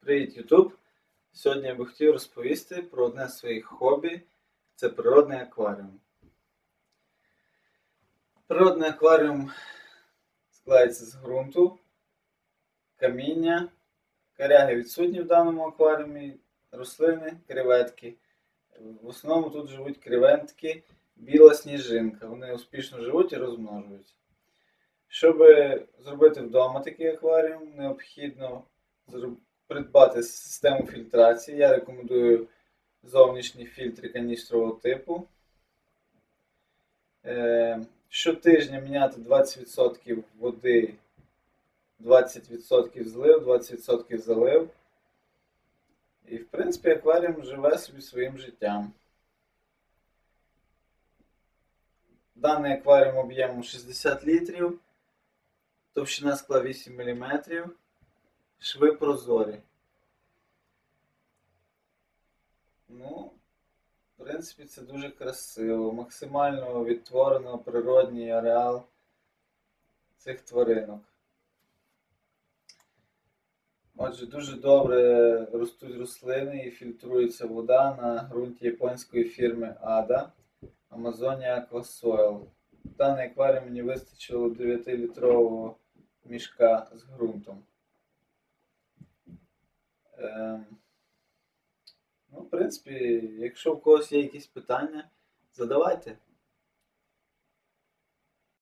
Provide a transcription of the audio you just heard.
Привіт, Ютуб! Сьогодні я би хотів розповісти про одне з своїх хобі це природний акваріум. Природний акваріум складається з ґрунту, каміння, коряги відсутні в даному акваріумі, рослини, креветки. В основному тут живуть креветки, біла сніжинка. Вони успішно живуть і розмножуються. Щоб зробити вдома такий акваріум, необхідно зроб- придбати систему фільтрації. Я рекомендую зовнішні фільтри каністрового типу. Е, Щотижня міняти 20% води, 20% злив, 20% залив. І, в принципі, акваріум живе собі своїм життям. Даний акваріум об'ємом 60 літрів, товщина скла 8 мм, шви прозорі. Ну, в принципі, це дуже красиво. Максимально відтворено природній ареал цих тваринок. Отже, дуже добре ростуть рослини і фільтрується вода на ґрунті японської фірми ADA Amazonia Aqua Soil. В даний акваріум мені вистачило 9-літрового мішка з ґрунтом. Ем, Ну, в принципі, якщо в когось є якісь питання, задавайте.